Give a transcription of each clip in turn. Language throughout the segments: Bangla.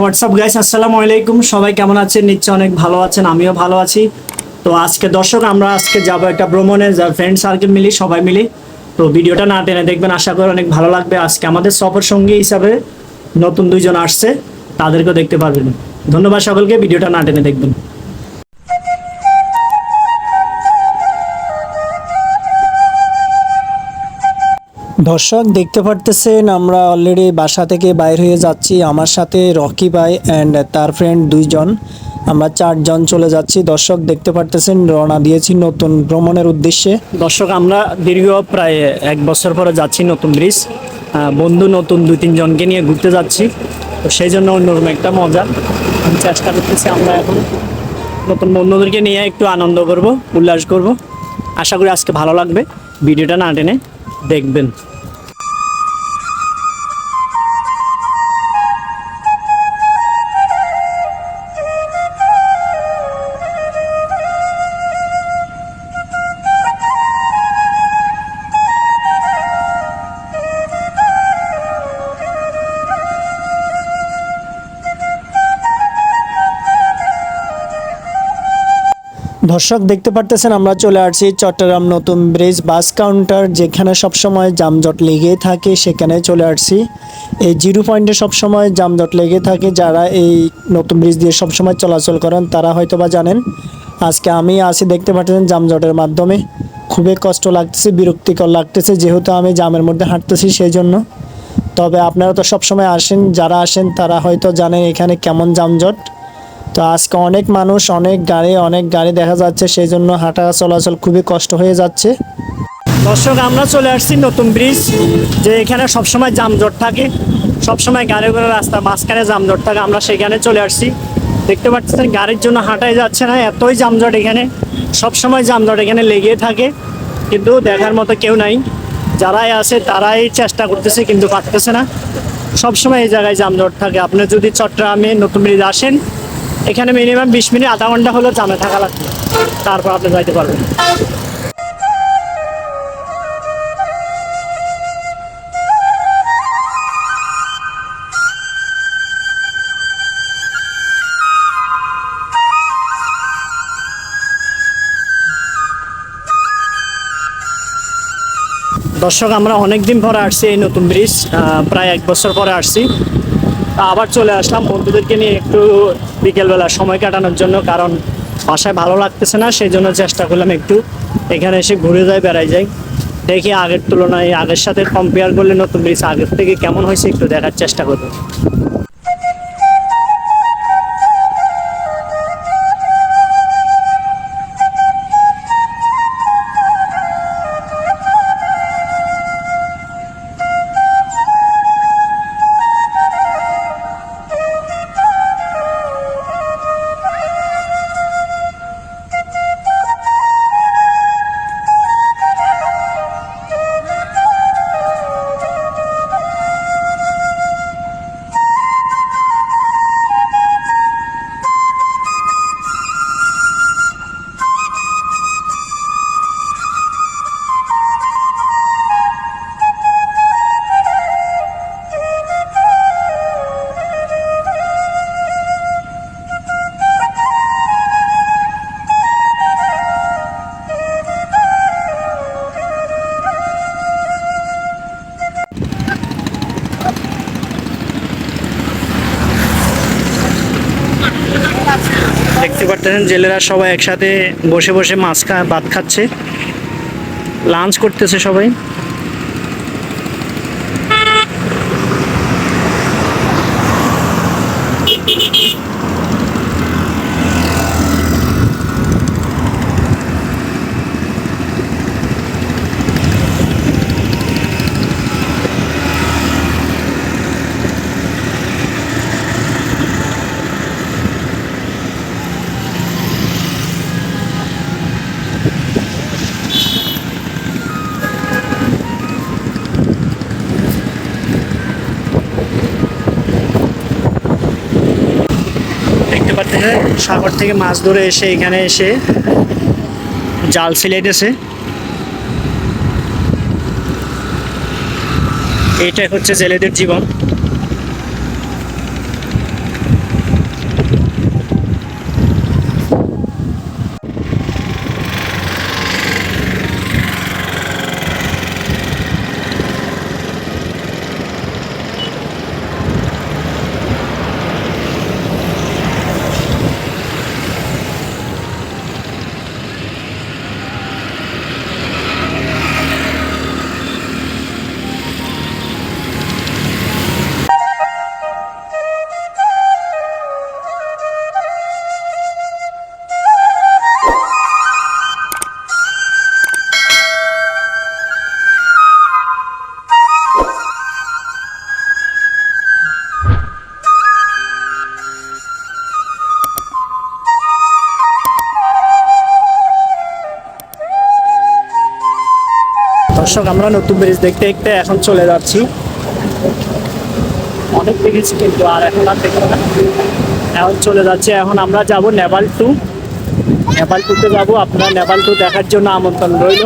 হোয়াটসঅ্যাপ গাইস আসসালামু আলাইকুম সবাই কেমন আছেন? নিশ্চয় অনেক ভালো আছেন, আমিও ভালো আছি। তো আজকে দর্শক, আমরা আজকে যাব একটা ভ্রমণে, যা ফ্রেন্ড সার্কেল মিলি, সবাই মিলি। তো ভিডিওটা না টেনে দেখবেন, আশা করি অনেক ভালো লাগবে। আজকে আমাদের সফর সঙ্গী হিসাবে নতুন দুইজন আসছে, তাদেরকেও দেখতে পারবেন। ধন্যবাদ সকলকে, ভিডিওটা না টেনে দেখবেন। দর্শক, দেখতে পারতেছেন, আমরা অলরেডি বাসা থেকে বাইর হয়ে যাচ্ছি। আমার সাথে রকি ভাই অ্যান্ড তার ফ্রেন্ড দুইজন। আমরা চারজন চলে যাচ্ছি। দর্শক, দেখতে পারতেছেন, রওনা দিয়েছি নতুন ভ্রমণের উদ্দেশ্যে। দর্শক, আমরা দীর্ঘ প্রায় এক বছর পরে যাচ্ছি নতুন ব্রিজ। বন্ধু নতুন দুই তিনজনকে নিয়ে ঘুরতে যাচ্ছি। তো সেই জন্য অন্যরকম একটা মজা। আমি চেষ্টা করতেছি আমরা এখন। নতুন বন্ধুদেরকে নিয়ে একটু আনন্দ করব, উল্লাস করব। আশা করি আজকে ভালো লাগবে। ভিডিওটা না টেনে দেখবেন। দর্শক দেখতে পারতেছেন, আমরা চলে আসছি চট্টগ্রাম নতুন ব্রিজ বাস কাউন্টার, যেখানে সবসময় যানজট লেগেই থাকে, সেখানে চলে আসছি। এই জিরো পয়েন্টে সবসময় যানজট লেগে থাকে, যারা এই নতুন ব্রিজ দিয়ে সবসময় চলাচল করেন, তারা হয়তো বা জানেন। আজকে আমি আসি দেখতে পাচ্ছেন যানজটের মাধ্যমে। খুবই কষ্ট লাগতেছে, বিরক্তিকর লাগতেছে, যেহেতু আমি জামের মধ্যে হাঁটতেছি সেই জন্য তবে আপনারা তো সবসময় আসেন, যারা আসেন, তারা হয়তো জানেন এখানে কেমন যানজট। তো আজকে অনেক মানুষ, অনেক গাড়ি অনেক গাড়ি দেখা যাচ্ছে সেই জন্য হাঁটা চলাচল খুবই কষ্ট হয়ে যাচ্ছে। দর্শক, আমরা চলে আসছি নতুন ব্রিজ যে এখানে সবসময় যানজট থাকে। সবসময় গাড়ি ঘোড়া রাস্তা মাঝখানে যানজট থাকে, আমরা সেখানে চলে আসছি। দেখতে পাচ্ছেন, গাড়ির জন্য হাঁটাই যাচ্ছে না, এতই যানজট এখানে। সবসময় যানজট এখানে লেগে থাকে, কিন্তু দেখার মতো কেউ নাই। যারাই আছে, তারাই চেষ্টা করতেছে, কিন্তু পারতেছে না। সবসময় এই জায়গায় যানজট থাকে। আপনি যদি চট্টগ্রামে নতুন ব্রিজ আসেন এখানে মিনিমাম বিশ মিনিট, আধা ঘণ্টা হলেও জামে থাকা লাগবে। তারপর আপনি যাইতে পারবেন। দর্শক, আমরা অনেক দিন পরে আসছি এই নতুন ব্রিজ প্রায় এক বছর পরে আসছি। আবার চলে আসলাম। বন্ধুদেরকে নিয়ে একটু বিকেলবেলা সময় কাটানোর জন্য, কারণ বাসায় ভালো লাগতেছে না, সেই জন্য চেষ্টা করলাম একটু এখানে এসে ঘুরে যাই, বেড়াই যাই। দেখি আগের তুলনায় আগের সাথে কম্পেয়ার করলে নতুন ব্রিজ আগের থেকে কেমন হয়েছে, একটু দেখার চেষ্টা করব। দেখতে পারতেছেন জেলেরা সবাই একসাথে বসে বসে মাছ খা ভাত খাচ্ছে। লাঞ্চ করতেছে সবাই। দেখতে সাগর থেকে মাছ ধরে এসে এখানে এসে জাল সিলাইতেছে এটাই হচ্ছে জেলেদের জীবন। দর্শক, আমরা নতুন ব্রিজ দেখতে দেখতে এখন চলে যাচ্ছি। অনেক দেখেছি কিন্তু আর এখন আর দেখব এখন চলে যাচ্ছি, এখন আমরা যাব নেভাল টু নেপাল টুতে যাব, আপনার নেপাল টু দেখার জন্য আমন্ত্রণ রইল।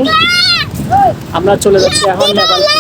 আমরা চলে যাচ্ছি এখন নেপাল টু